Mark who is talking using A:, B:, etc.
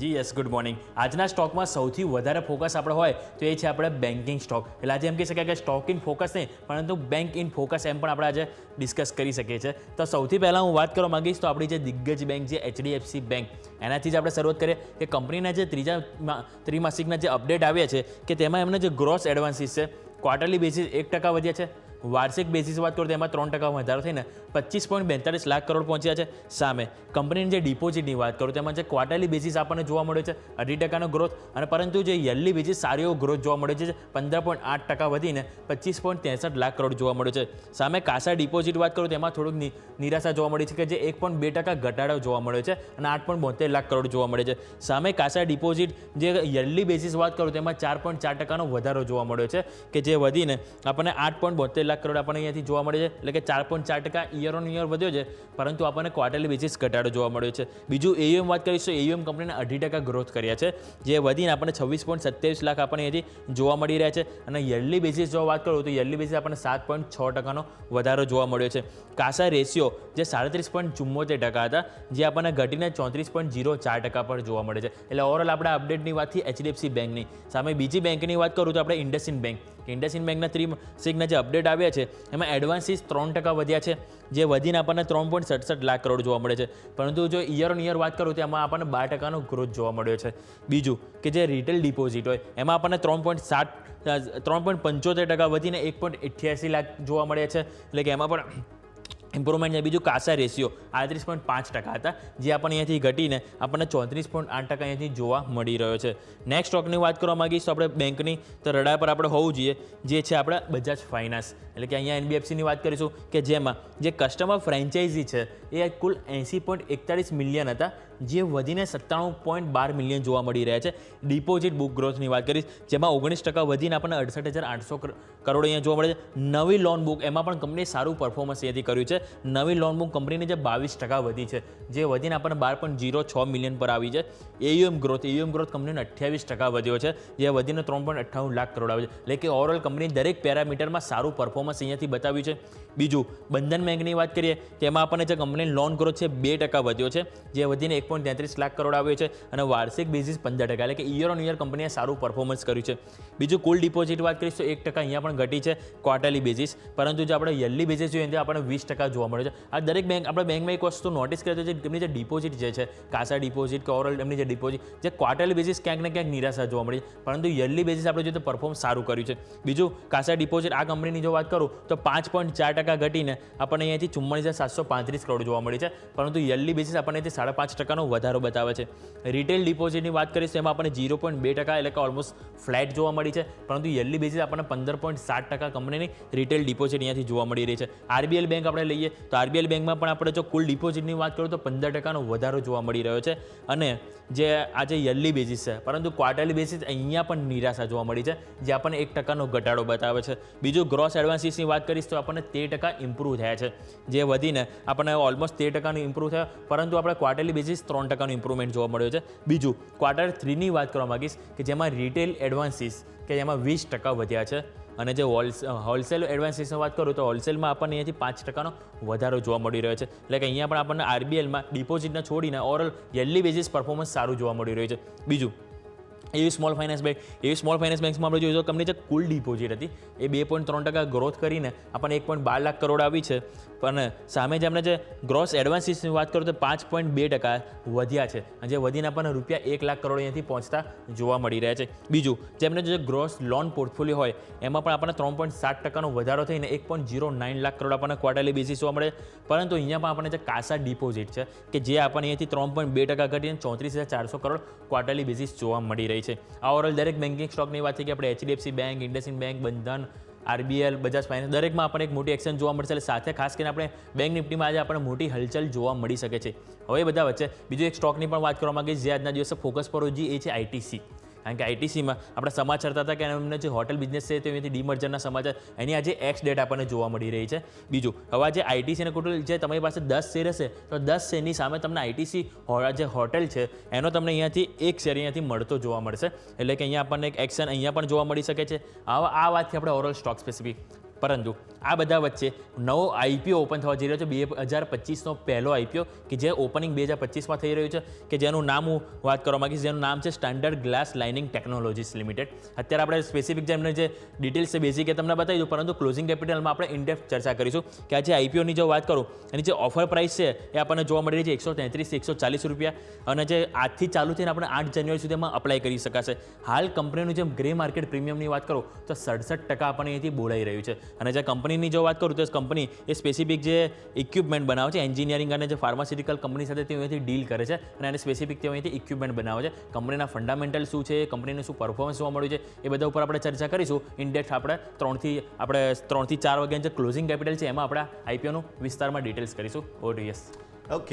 A: જી, yes, good morning. આજના સ્ટોકમાં સૌથી વધારે ફોકસ આપણે હોય તો એ છે આપણે બેન્કિંગ સ્ટોક. એટલે આજે એમ કહી શકાય કે સ્ટોક ઇન ફોકસ નહીં, પરંતુ બેંક ઇન ફોકસ એમ પણ આપણે આજે ડિસ્કસ કરી શકીએ છીએ. તો સૌથી પહેલાં હું વાત કરવા માંગીશ તો આપણી જે દિગ્ગજ બેંક છે, એચડીએફસી બેંક. એનાથી જ આપણે શરૂઆત કરીએ કે કંપનીના જે ત્રીજા ત્રિમાસિકના જે અપડેટ આવ્યા છે, કે તેમાં એમને જે ગ્રોસ એડવાન્સીસ છે ક્વાર્ટરલી બેસિસ એક ટકા વધ્યા છે. વાર્ષિક બેસિસ વાત કરું તો એમાં ત્રણ ટકા વધારો થઈને પચીસ પોઈન્ટ બેતાલીસ લાખ કરોડ પહોંચ્યા છે. સામે કંપનીની જે ડિપોઝિટની વાત કરું તેમાં જે ક્વાર્ટરલી બેસિસ આપણને જોવા મળ્યો છે, અઢી ટકાનો ગ્રોથ અને પરંતુ જે યરલી બેસિસ સારો એવો ગ્રોથ જોવા મળ્યો છે પંદર પોઈન્ટ આઠ ટકા વધીને પચીસ પોઈન્ટ ત્રેસઠ લાખ કરોડ જોવા મળ્યો છે. સામે કાસા ડિપોઝિટ વાત કરું તો એમાં થોડુંક નિરાશા જોવા મળી છે કે જે એક પોઈન્ટ બે ટકા ઘટાડો જોવા મળ્યો છે અને આઠ પોઈન્ટ બોતેર લાખ કરોડ જોવા મળે છે. સામે કાસા ડિપોઝિટ જે યરલી બેસિસ વાત કરું તેમાં ચાર પોઈન્ટ ચાર ટકાનો વધારો જોવા મળ્યો છે કે જે વધીને આપણને આઠ પોઈન્ટ બોતેર લાખ કરોડ આપણને અહીંયાથી જોવા મળે છે. એટલે કે ચાર પોઈન્ટ ચાર ટકા ઇયર ઓન ઇયર વધ્યો છે. પરંતુ આપણને ક્વાર્ટરલી બેસિસ ઘટાડો જોવા મળ્યો છે. બીજું એયુએમ વાત કરીશું એયુએમ કંપનીને અઢી ટકા ગ્રોથ કર્યા છે. જે વધીને આપણને છવ્વીસ પોઈન્ટ સત્યાવીસ લાખ આપણને અહીંયાથી જોવા મળી રહ્યા છે. અને યરલી બેસિસ જો વાત કરું તો યરલી બેસિસ આપણને સાત પોઈન્ટ છ ટકાનો વધારો જોવા મળ્યો છે. કાસા રેશિયો જે સાડત્રીસ પોઈન્ટ ચુમ્મોતેર ટકા હતા, જે આપણને ઘટીને ચોત્રીસ પોઈન્ટ જીરો ચાર ટકા પર જોવા મળે છે. એટલે ઓવરઓલ આપણે અપડેટની વાતથી એચડીએફસી બેંકની સામે બીજી બેંકની વાત કરું તો આપણે ઇન્ડસઇન્ડ બેંક ઇન્ડસઇન્ડ બેંકના ત્રી સિગના જે અપડેટ આવ્યા છે, એમાં એડવાન્સીસ ત્રણ ટકા વધ્યા છે, જે વધીને આપણને ત્રણ પોઈન્ટ સડસઠ લાખ કરોડ જોવા મળે છે. પરંતુ જો ઇયર ઓન ઇયર વાત કરું તો એમાં આપણને બાર ટકાનો ગ્રોથ જોવા મળ્યો છે. બીજું કે જે રિટેલ ડિપોઝિટ હોય, એમાં આપણને ત્રણ પોઈન્ટ સાત, ત્રણ પોઈન્ટ પંચોતેર ટકા વધીને એક પોઈન્ટ અઠ્યાસી લાખ જોવા મળે છે. એટલે કે એમાં પણ ઇમ્પ્રુવમેન્ટ છે બીજું કાસા રેશિયો આડત્રીસ પોઈન્ટ પાંચ ટકા હતા. જે આપણને અહીંયાથી ઘટીને આપણને ચોત્રીસ પોઈન્ટ આઠ ટકા અહીંયાથી જોવા મળી રહ્યો છે. નેક્સ્ટ સ્ટોકની વાત કરવા માગીશ તો આપણે બેંકની તો રડા પર આપણે હોવું જોઈએ, જે છે આપણે બજાજ ફાઇનાન્સ એટલે કે અહીંયા એનબીએફસીની વાત કરીશું, કે જેમાં જે કસ્ટમર ફ્રેન્ચાઇઝી છે, એ કુલ એંસી પોઈન્ટ એકતાળીસ મિલિયન હતા, જે વધીને સત્તાણું પોઈન્ટ બાર મિલિયન જોવા મળી રહ્યા છે. ડિપોઝિટ બુક ગ્રોથની વાત કરીશ, જેમાં ઓગણીસ ટકા વધીને આપણને અડસઠ હજાર આઠસો કરોડ અહીંયા જોવા મળે છે. નવી લોન બુક એમાં પણ કંપનીએ સારું પરફોર્મન્સ અહીંયાથી કર્યું છે. નવી લોન બુક કંપનીની જે બાવીસ ટકા વધી છે, જે વધીને આપણને બાર પોઈન્ટ જીરો છ મિલિયન પર આવી છે. એયુએમ ગ્રોથ એયુએમ ગ્રોથ કંપનીને અઠ્યાવીસ ટકા વધ્યો છે, જે વધીને ત્રણ પોઈન્ટ અઠ્ઠાણું લાખ કરોડ આવે છે. એટલે કે ઓવરઓલ કંપની દરેક પેરામીટરમાં સારું પરફોર્મન્સ અહીંયાથી બતાવ્યું છે. બીજું, બંધન બેંકની વાત કરીએ, તેમાં આપણને જે કંપની લોન ગ્રોથ છે, બે ટકા વધ્યો છે, જે વધીને એક પોઈન્ટ તેત્રીસ લાખ કરોડ આવ્યો છે અને વાર્ષિક બેઝિસ પંદર ટકા. એટલે કે ઇયર ઓન યર કંપનીએ સારું પરફોર્મન્સ કર્યું છે. બીજું, કુલ ડિપોઝિટ વાત કરીશ તો એક ટકા અહીંયા પણ ઘટી છે ક્વાર્ટરલી બેઝિસ પરંતુ જો આપણે યરલી બેઝિસ જોઈએ તો આપણે વીસ ટકા જોવા મળે છે. આ દરેક બેંક આપણે બેંકમાં એક વસ્તુ નોટિસ કરીએ છે જે એમની જે ડિપોઝિટ જે છે, કાસા ડિપોઝિટ કે ઓવરઓલ એમની જે ડિપોઝિટ જે ક્વાર્ટરલી બેઝિસ ક્યાંક ને ક્યાંક નિરાશા જોવા મળી છે. પરંતુ યરલી બેઝિસ આપણે જોઈએ તો પરફોર્મ સારું કર્યું છે. બીજું, કાસા ડિપોઝિટ આ કંપનીની જો વાત કરું, તો પાંચ પોઈન્ટ ચાર ટકા ઘટીને આપણને અહીંયાથી ચુમ્માલીસ હજાર સાતસો પાંત્રીસ કરોડ જોવા મળી છે. પરંતુ યરલી બેઝિસ આપણને અહીંથી સાડા પાંચ ટકાનો વધારો બતાવે છે. રિટેલ ડિપોઝિટની વાત કરીશ તો એમાં આપણને ઝીરો પોઈન્ટ બે ટકા એટલે કે ઓલમોસ્ટ ફ્લેટ જોવા મળી છે. પરંતુ યરલી બેઝિસ આપણને પંદર પોઈન્ટ સાત ટકા કંપનીની રિટેલ ડિપોઝિટ અહીંયાથી જોવા મળી રહી છે. આરબીએલ બેંક આપણે લઈએ તો આરબીએલ બેંકમાં પણ આપણે જો કુલ ડિપોઝિટની વાત કરું તો પંદર ટકાનો વધારો જોવા મળી રહ્યો છે અને જે આજે યરલી બેઝિસ છે, પરંતુ ક્વાર્ટરલી બેઝિસ અહીંયા પણ નિરાશા જોવા મળી છે, જે આપણને એક ટકાનો ઘટાડો બતાવે છે. બીજું ગ્રોસ એડવાન્સીસની વાત કરીશ તો આપણને તેર ટકા ઇમ્પ્રૂવ થયા છે, જે વધીને આપણને ઓલમોસ્ટ તેર ટકાનું ઇમ્પ્રૂવ થયા, પરંતુ આપણે ક્વાર્ટરલી બેઝિસ ત્રણ ટકાનું ઇમ્પ્રુવમેન્ટ જોવા મળ્યો છે. બીજું, ક્વાર્ટર થ્રીની વાત કરવા માંગીશ કે જેમાં રિટેલ એડવાન્સીસ કે જેમાં વીસ ટકા વધ્યા છે. અને જે હોલ્સ હોલસેલ વિશે વાત કરું તો હોલસેલમાં આપણને અહીંયાથી પાંચ ટકાનો વધારો જોવા મળી રહ્યો છે. એટલે કે અહીંયા પણ આપણને આરબીએલમાં ડિપોઝિટને છોડીને ઓવરઓલ યરલી બેઝિસ પરફોર્મન્સ સારું જોવા મળી રહ્યું છે. બીજું એવી સ્મોલ ફાઇનાન્સ બેંક એવી સ્મોલ ફાઇનાન્સ બેંક્સમાં આપણે જોઈએ તો કંપની જે કુલ ડિપોઝિટ હતી. એ બે પોઈન્ટ ત્રણ ટકા ગ્રોથ કરીને આપણને એક પોઈન્ટ બાર લાખ કરોડ આવી છે. પણ સામે જે આપણે જે ગ્રોસ એડવાન્સીસની વાત કરું તો પાંચ પોઈન્ટ બે ટકા વધ્યા છે. અને જે વધીને આપણને રૂપિયા એક લાખ કરોડ અહીંયાથી પહોંચતા જોવા મળી રહ્યા છે. બીજું, જે એમને જે ગ્રોસ લોન પોર્ટફોલિયો હોય, એમાં પણ આપણને ત્રણ પોઈન્ટ સાત ટકાનો વધારો થઈને એક point zero nine lakh crore આપણને ક્વાર્ટરલી બેસીસ જોવા મળે. પરંતુ અહીંયા પણ આપણને જે કાસા ડિપોઝિટ છે, કે જે આપણને અહીંયાથી ત્રણ પોઈન્ટ બે ટકા ઘટીને ચોત્રીસ હજાર ચારસો કરોડ ક્વાર્ટરલી બેસીસ જોવા મળી રહી છે. આ ઓવરઓલ દરેક બેન્કિંગ સ્ટોકની વાત થઈ કે આપણે HDFC bank IndusInd bank Bandhan RBL Bajaj finance દરેકમાં આપણને એક મોટી એક્શન જોવા મળશે. એટલે સાથે ખાસ કરીને આપણે બેંક નિફ્ટીમાં આજે આપણને મોટી હલચલ જોવા મળી શકે છે. હવે બધા વચ્ચે બીજું એક સ્ટોકની પણ વાત કરવા માંગીશ. જે આજના દિવસે ફોકસ પર હોય એ છે આઈટીસી કારણ કે આઈટીસીમાં આપણે સમાચાર થતા કે એમને જે હોટેલ બિઝનેસ છે તો એમાંથી ડીમર્જરના સમાચાર, એની આજે એક્સ ડેટ આપણને જોવા મળી રહી છે. બીજું, હવે જે આઈટીસી અને કુટુંબ, જે તમારી પાસે દસ શેર હશે, તો દસ શેરની સામે તમને આઈટીસી જે હોટેલ છે, એનો તમને અહીંયાથી એક શેર અહીંયાથી મળતો જોવા મળશે. એટલે કે અહીંયા આપણને એક એક્શન અહીંયા પણ જોવા મળી શકે છે. આવા, આ વાતથી આપણે ઓવરઓલ સ્ટોક સ્પેસિફિક પરંતુ આ બધા વચ્ચે નવો આઈપીઓ ઓપન થવા જઈ રહ્યો છે. બે હજાર પચીસનો પહેલો આઈપીઓ કે જે ઓપનિંગ બે હજાર પચીસમાં થઈ રહ્યું છે કે જેનું નામ હું વાત કરવા માગીશ, જેનું નામ છે Standard Glass Lining Technologies Limited અત્યારે આપણે સ્પેસિફિક જે એમને જે ડિટેલ્સ છે બેઝિક એ તમને બતાવી દઉં, પરંતુ ક્લોઝિંગ કેપિટલમાં આપણે ઇનડેપ્થ ચર્ચા કરીશું કે આ જે આઈપીઓની જો વાત કરું, એની જે ઓફર પ્રાઇસ છે એ આપણને જોવા મળી રહી છે એકસો તેત્રીસથી એકસો ચાલીસ રૂપિયા અને જે આજથી ચાલુ થઈને આપણે આઠ જાન્યુઆરી સુધીમાં અપ્લાય કરી શકાશે. હાલ કંપનીનું જેમ ગ્રે માર્કેટ પ્રીમિયમની વાત કરું, તો સડસઠ ટકા આપણને અહીંથી બોલાઈ રહ્યું છે. અને જે કંપનીની જો વાત કરું તો કંપની એ સ્પેસિફિક જે ઇક્વિપમેન્ટ બનાવે છે એન્જિનિયરિંગ અને જે ફાર્માસ્યુટિકલ કંપની સાથે તે અહીંથી ડીલ કરે છે અને એને સ્પેસિફિક તે અહીંથી ઇક્વિપમેન્ટ બનાવે છે. કંપનીના ફંડામેન્ટલ શું છે, કંપનીનું શું પરફોર્મન્સ જોવા મળ્યું છે, એ બધા ઉપર આપણે ચર્ચા કરીશું. ઇન્ડેક્સ આપણે ત્રણથી આપણે ત્રણથી ચાર વાગ્યાની જે ક્લોઝિંગ કેપિટલ છે, એમાં આપણે આઈપીઓનું વિસ્તારમાં ડિટેલ્સ કરીશું. ઓર યસ
B: ઓકે